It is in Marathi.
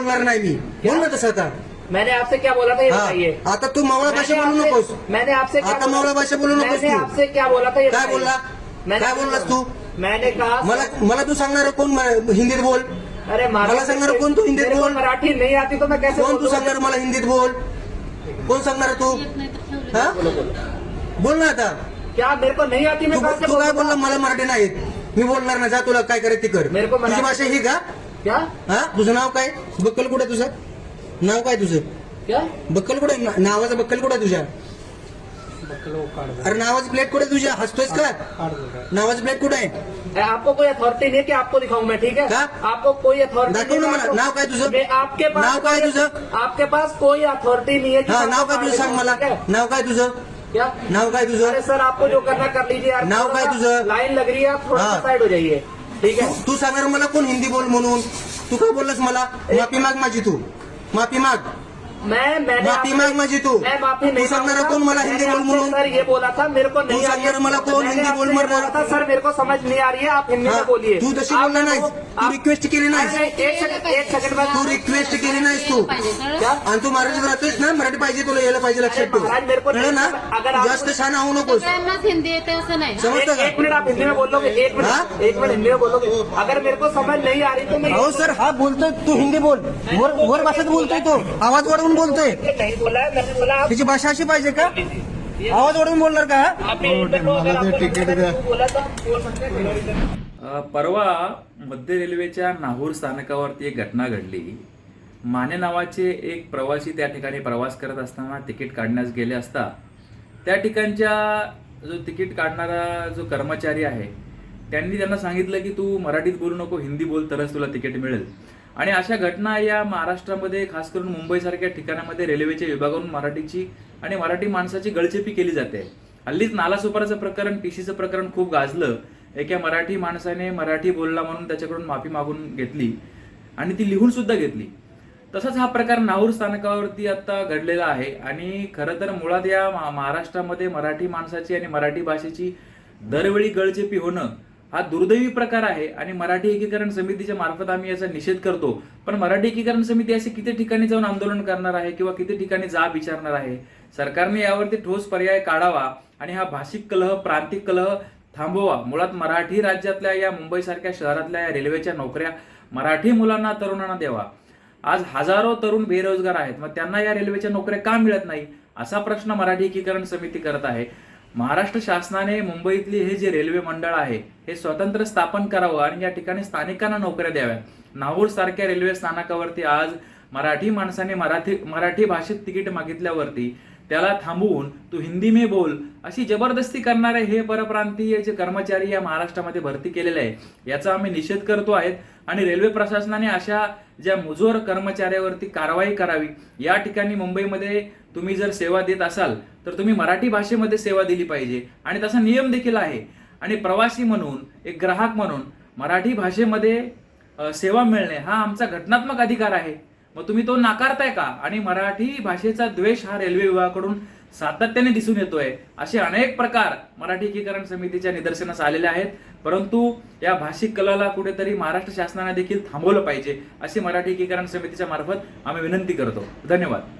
बोलणार नाही मी. बोल ना तसं आता. मैंने आपसे क्या बोला था ये हा बताइए? आता तू मावळा भाषा बोलू नकोस. मैंने आपसे आता? मावळा भाषा बोलू नकोस मैंने आपसे क्या बोला था ये काय. बोलला? काय बोललास तू? मैंने कहा मला मला तू सांगणार कोण हिंदीत बोल? अरे मला सांगणार कोण तू हिंदीत बोल? मराठी नहीं आती तो मैं कैसे कोण तू? सांगणार मला हिंदीत बोल? कोण सांगणार तू? हा? बोल ना आता. क्या मेरे को नहीं आती मैं तू काय? बोलला? मला मराठी नाही येत मी बोलणार ना जा तुला काय करायचं ते कर. तुझी भाषा ही का क्या? हा? तुझं नाव काय? बक्कल कुठे तुझं? नाव काय तुझं? क्या? बक्कल कुठे नावाचं बक्कल कुठे तुझ्या? अरे नावाची प्लेट कुठे तुझ्या? हसतोयस का? नावाची प्लेट कुठे आहे? अरे, आपको कोई अथॉरिटी नहीं है कि आपको दिखाऊं मैं ठीक है? क्या? आपको कोई अथॉरिटी दाखव ना मला. नाव काय तुझं? मैं आपके पास नाव काय तुझं? आपके पास कोई अथॉरिटी नहीं है कि हा नाव काय तुझं सांग मला? ठीक है? नाव काय तुझं? क्या? नाव काय अरे तुझं सर आपको जो करना कर लीजिए यार। नाव काय सा तुझं? लाइन लग रही है आप थोड़ा सा हाँ। साइड हो जाइए। ठीक आहे. तू सांगणार मला कोण हिंदी बोल म्हणून. तू काय बोललास मला? माफी माग माझी तू. माफी माग. मैं मैंने माफ़ी माग माझी तू। मैं माफ़ी नहीं तू सांगणार कोण मला हिंदी बोल म्हणून? सर ये बोला था मेरे को नहीं आ रही सांगणार है। मला कोण हिंदी बोल था सर मेरे को समझ नहीं आ रही है आप हिंदी में बोलिए। तू तशी बोलला तू रिक्वेस्ट केली अरे, एक सेकंड एक सेकंड तू बाद रिक्वेस्ट केली नाहीस तू। क्या? आणि तू मराठीत राहतोयस ना मराठी पाहिजे तुला यायला पाहिजे लक्षात ठेव. ना? अगर आप- जास्त छान होऊ नकोस. हिंदी येते असं नाही. समजतं एक, का? एक मिनट आप हिंदी में बोलोगे एक हाँ? मिनट एक मिनट हिंदी में बोलोगे अगर मेरे को समझ नहीं आ रही तो मैं सर. हा बोलतोय तू हिंदी बोल. वर भाषेत बोलतोय तो. आवाज़ वाढवून बोलतोय. त्याची भाषा अशी पाहिजे का? आवाज वाढवून बोलणार का? परवा मध्य रेल्वेच्या नाहूर स्थानकावरती एक घटना घडली. माने नावाचे एक प्रवासी त्या ठिकाणी प्रवास करत असताना तिकीट काढण्यास गेले असता त्या ठिकाणच्या जो तिकीट काढणारा जो कर्मचारी आहे त्यांनी त्यांना सांगितलं की तू मराठीत बोलू नको हिंदी बोल तरच तुला तिकीट मिळेल. आणि अशा घटना या महाराष्ट्रामध्ये खास करून मुंबईसारख्या ठिकाणामध्ये रेल्वेच्या विभागावरून मराठीची आणि मराठी माणसाची गळचेपी केली जाते. हल्लीच नालासोपाराचं प्रकरण टीसीचं प्रकरण खूप गाजलं. एका मराठी माणसाने मराठी बोलला म्हणून त्याच्याकडून माफी मागून घेतली आणि ती लिहून सुद्धा घेतली. तसाच हा प्रकार नाहूर स्थानकावरती आता घडलेला आहे आणि खरं तर मुळात या महाराष्ट्रामध्ये मराठी माणसाची आणि मराठी भाषेची दरवेळी गळचेपी होणं हा दुर्दैवी प्रकार आहे आणि मराठी एकीकरण समितीच्या मार्फत आम्ही याचा निषेध करतो. पण मराठी एकीकरण समिती असे किती ठिकाणी जाऊन आंदोलन करणार आहे किंवा किती ठिकाणी जाब विचारणार आहे? सरकारने यावरती ठोस पर्याय काढावा आणि हा भाषिक कलह प्रांतिक कलह थांबवा. मुळात मराठी राज्यातल्या या मुंबईसारख्या शहरातल्या या रेल्वेच्या नोकऱ्या मराठी मुलांना तरुणांना द्यावा. आज हजारो तरुण बेरोजगार आहेत. मग त्यांना या रेल्वेच्या नोकऱ्या का मिळत नाही? असा प्रश्न मराठी एकीकरण समिती करत आहे. महाराष्ट्र शासनाने मुंबईतली हे जे रेल्वे मंडळ आहे हे स्वतंत्र स्थापन करावं आणि या ठिकाणी स्थानिकांना नोकऱ्या द्याव्यात. नाहूर सारख्या रेल्वे स्थानकावरती आज मराठी माणसाने मराठी मराठी भाषेत तिकीट मागितल्यावरती त्याला थांबवून तू हिंदी में बोल अशी जबरदस्ती करणारे हे परप्रांतीय जे कर्मचारी या महाराष्ट्रामध्ये भरती केलेले आहे याचा आम्ही निषेध करतो आहेत. आणि रेल्वे प्रशासनाने अशा ज्या मुजोर कर्मचाऱ्यावरती कारवाई करावी या ठिकाणी मुंबईमध्ये तुम्ही जर सेवा देत असाल तर तुम्ही मराठी भाषेमध्ये सेवा दिली पाहिजे. आणि तसा नियम देखील आहे. आणि प्रवासी म्हणून एक ग्राहक म्हणून मराठी भाषेमध्ये सेवा मिळणे हा आमचा घटनात्मक अधिकार आहे. मग तुम्ही तो नाकारताय का? आणि मराठी भाषेचा द्वेष हा रेल्वे विभागाकडून सातत्याने दिसून येतोय. असे अनेक प्रकार मराठी एकीकरण समितीच्या निदर्शनास आलेले आहेत. परंतु या भाषिक कलाला कुठेतरी महाराष्ट्र शासनाने देखील थांबवलं पाहिजे अशी मराठी एकीकरण समितीच्या मार्फत आम्ही विनंती करतो. धन्यवाद.